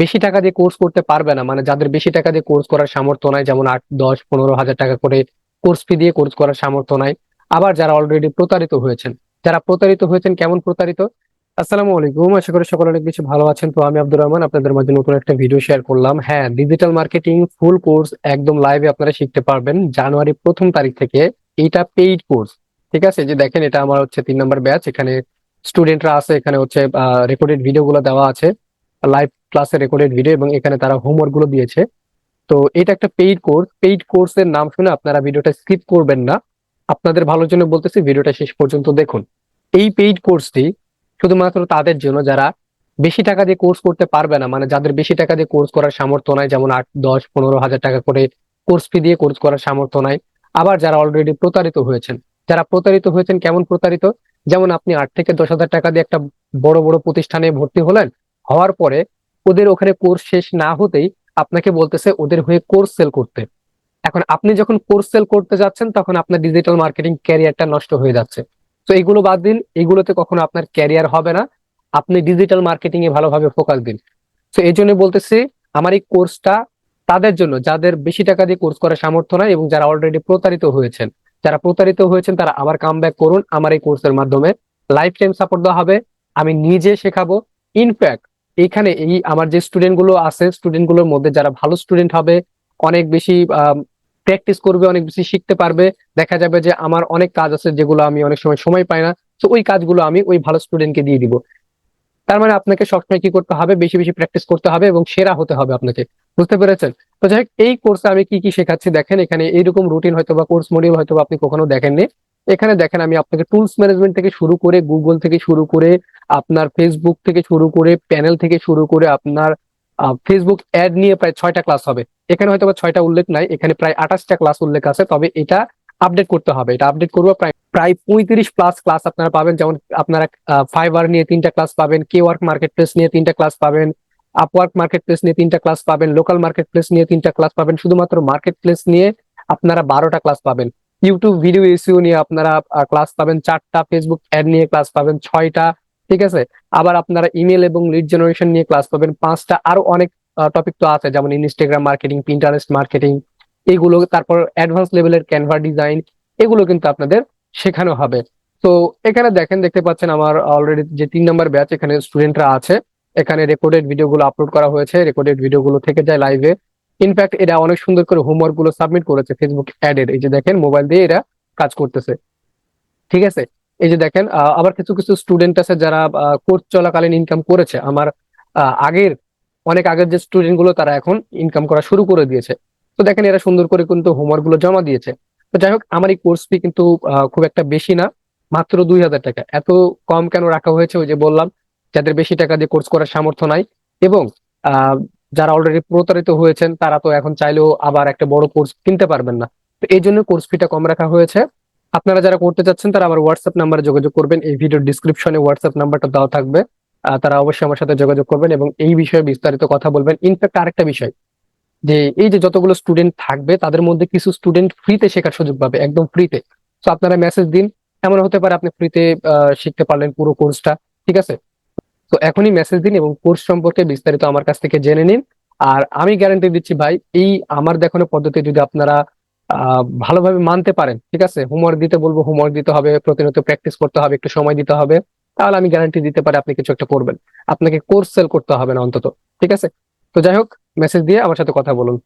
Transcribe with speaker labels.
Speaker 1: বেশি টাকা দিয়ে কোর্স করতে পারবে না। মানে যাদের বেশি টাকা দিয়ে কোর্স করার সামর্থ্য নাই, যেমন আট, দশ, পনেরো হাজার টাকা করে কোর্স ফি দিয়ে কোর্স করার সামর্থ্য নাই। আবার যারা অলরেডি প্রতারিত হয়েছেন, যারা প্রতারিত হয়েছেন কেমন প্রতারিত? আসসালামু আলাইকুম, আশা করি সকলে অনেক বেশি ভালো আছেন। তো আমি আব্দুর রহমান, আপনাদের মাঝে নতুন একটা ভিডিও শেয়ার করলাম। হ্যাঁ ডিজিটাল মার্কেটিং ফুল কোর্স একদম লাইভে আপনারা শিখতে পারবেন জানুয়ারি প্রথম তারিখ থেকে। এটা পেইড কোর্স ঠিক আছে? যে দেখেন, এটা আমার হচ্ছে তিন নম্বর ব্যাচ এখানে স্টুডেন্টরা আছে, এখানে হচ্ছে রেকর্ডেড ভিডিও গুলো দেওয়া আছে। লাইভ ক্লাসে রেকর্ডেড ভিডিও এবং এখানে তারা হোমওয়ার্কগুলো দিয়েছে। তো এটা একটা পেইড কোর্স পেইড কোর্সের নাম শুনে আপনারা ভিডিওটা স্কিপ করবেন না। আপনাদের ভালোর জন্য বলতেছি ভিডিওটা শেষ পর্যন্ত দেখুন। এই পেইড কোর্সটি শুধুমাত্র তাদের জন্য, যারা বেশি টাকা দিয়ে কোর্স করতে পারবে না মানে যাদের বেশি টাকা দিয়ে কোর্স করার সামর্থ্য নাই, যেমন আট, দশ, পনেরো হাজার টাকা করে কোর্স ফি দিয়ে কোর্স করার সামর্থ্য নাই। আবার যারা অলরেডি প্রতারিত হয়েছেন, যারা প্রতারিত হয়েছেন কেমন প্রতারিত? যেমন আপনি আট থেকে দশ হাজার টাকা দিয়ে একটা বড় বড় প্রতিষ্ঠানে ভর্তি হলেন, হওয়ার পরে ওদের ওখানে কোর্স শেষ না হতেই আপনাকে বলতেছে ওদের হয়ে কোর্স সেল করতে। এখন আপনি যখন কোর্স সেল করতে যাচ্ছেন, তখন আপনার ডিজিটাল মার্কেটিং ক্যারিয়ারটা নষ্ট হয়ে যাচ্ছে। তো এগুলো বাদ দিন এগুলোতে কখনো আপনার ক্যারিয়ার হবে না। আপনি ডিজিটাল মার্কেটিং এ ভালোভাবে ফোকাস দিন। তো এই জন্য বলতেছি, আমার এই কোর্সটা তাদের জন্য, যাদের বেশি টাকা দিয়ে কোর্স করার সামর্থ্য নাই এবং যারা অলরেডি প্রতারিত হয়েছেন, যারা প্রতারিত হয়েছেন, তারা আবার কাম করুন। আমার এই কোর্সের মাধ্যমে লাইফ টাইম সাপোর্ট দেওয়া হবে। আমি নিজে শেখাবো। ইনফ্যাক্ট এখানে এই আমার যে স্টুডেন্টগুলো আছে স্টুডেন্টগুলোর মধ্যে যারা ভালো স্টুডেন্ট হবে, অনেক বেশি প্র্যাকটিস করবে, অনেক বেশি শিখতে পারবে। দেখা যাবে যে আমার অনেক কাজ আছে যেগুলো আমি অনেক সময় সময় পাই না, তো ওই কাজগুলো আমি ওই ভালো স্টুডেন্টকে দিয়ে দিব। তার মানে আপনাকে সবসময় কি করতে হবে? বেশি বেশি প্র্যাকটিস করতে হবে এবং সেরা হতে হবে আপনাকে। বুঝতে পেরেছেন? তো যাই এই কোর্সে আমি কি কি শেখাচ্ছি দেখেন, এখানে এইরকম রুটিন হয়তো বা কোর্স মডিউল হয়তো আপনি কখনো দেখেননি। এখানে দেখেন আমি আপনাকে টুলস ম্যানেজমেন্ট থেকে শুরু করে গুগল থেকে শুরু করে আপনার ফেসবুক থেকে শুরু করে প্যানেল থেকে শুরু করে আপনার ফেসবুক অ্যাড নিয়ে প্রায় ছয়টা ক্লাস হবে। এখানে হয়তো বা ছয়টা উল্লেখ নাই, এখানে প্রায় আঠাশটা ক্লাস উল্লেখ আছে, তবে এটা আপডেট করতে হবে। এটা আপডেট করব, প্রায় প্রায় পঁয়ত্রিশ প্লাস ক্লাস আপনারা পাবেন। যেমন আপনারা ফাইবার নিয়ে তিনটা ক্লাস পাবেন কে ওয়ার্ক মার্কেট প্লেস নিয়ে তিনটা ক্লাস পাবেন আপওয়ার্ক মার্কেট প্লেস নিয়ে তিনটা ক্লাস পাবেন লোকাল মার্কেট প্লেস নিয়ে তিনটা ক্লাস পাবেন। শুধুমাত্র মার্কেট প্লেস নিয়ে আপনারা বারোটা ক্লাস পাবেন। ইউটিউব ভিডিও এসিও নিয়ে আপনারা ক্লাস পাবেন চারটা ফেসবুক অ্যাড নিয়ে ক্লাস পাবেন ছয়টা, ঠিক আছে? আবার আপনারা ইমেল এবং লিড জেনারেশন নিয়ে ক্লাস পাবেন পাঁচটা, আরও অনেক টপিক তো আছে, যেমন ইনস্টাগ্রাম মার্কেটিং পিন্টারেস্ট মার্কেটিং এগুলো, তারপর অ্যাডভান্স লেভেলের ক্যানভা ডিজাইন এগুলো কিন্তু আপনাদের শেখানো হবে। তো এখানে দেখেন, দেখতে পাচ্ছেন আমার অলরেডি যে তিন নম্বর ব্যাচ এখানে স্টুডেন্টরা আছে, এখানে রেকর্ডেড ভিডিওগুলো আপলোড করা হয়েছে রেকর্ডেড ভিডিওগুলো থেকে যায় লাইভে ইনফ্যাক্ট এরা অনেক সুন্দর করে হোমওয়ার্কগুলো সাবমিট করেছে ফেসবুক অ্যাডের এই যে দেখেন মোবাইল দিয়ে এরা কাজ করতেছে। ঠিক আছে? এই যে দেখেন আবার কিছু কিছু স্টুডেন্ট আছে যারা কোর্স চলাকালীন ইনকাম করেছে। আমার আগের, অনেক আগের যে স্টুডেন্টগুলো, তারা এখন ইনকাম করা শুরু করে দিয়েছে। তো দেখেন, এরা সুন্দর করে কিন্তু হোমওয়ার্কগুলো জমা দিয়েছে। তো যাই হোক, আমার এই কোর্স ফি কিন্তু খুব একটা বেশি না, মাত্র দুই হাজার টাকা। এত কম কেন রাখা হয়েছে? ওই যে বললাম, যাদের বেশি টাকা দিয়ে কোর্স করার সামর্থ্য নাই। এবং যারা অলরেডি প্রতারিত হয়েছেন, তারা তো এখন চাইলেও আবার একটা বড় কোর্স কিনতে পারবেন না। তো এই জন্য কোর্স ফিটা কম রাখা হয়েছে। আপনারা যারা করতে চাচ্ছেন, তারা আমার হোয়াটসঅ্যাপ নাম্বারে যোগাযোগ করবেন। এই ভিডিওর ডিসক্রিপশনে হোয়াটসঅ্যাপ নাম্বারটা দেওয়া থাকবে। তারা অবশ্যই আমার সাথে যোগাযোগ করবেন এবং এই বিষয়ে বিস্তারিত কথা বলবেন। ইনফ্যাক্ট আরেকটা বিষয়, যে এই যে যতগুলো স্টুডেন্ট থাকবে, তাদের মধ্যে কিছু স্টুডেন্ট ফ্রিতে শেখার সুযোগ পাবে, একদম ফ্রিতে তো আপনারা মেসেজ দিন। এমন হতে পারে আপনি ফ্রিতে শিখতে পারলেন পুরো কোর্সটা ঠিক আছে? তো এখনই মেসেজ দিন এবং কোর্স সম্পর্কে বিস্তারিত আমার কাছ থেকে জেনে নিন। আর আমি গ্যারান্টি দিচ্ছি ভাই, এই আমার দেখানো পদ্ধতি যদি আপনারা ভালোভাবে মানতে পারেন, ঠিক আছে? হোমওয়ার্ক দিতে বলব হোমওয়ার্ক দিতে হবে, প্রতিনিয়ত প্র্যাকটিস করতে হবে, একটু সময় দিতে হবে, তাহলে আমি গ্যারান্টি দিতে পারি আপনি কিছু একটা করবেন। আপনাকে কোর্স সেল করতে হবে না অন্তত, ঠিক আছে? তো যাই হোক মেসেজ দিয়ে আমার সাথে কথা বলুন।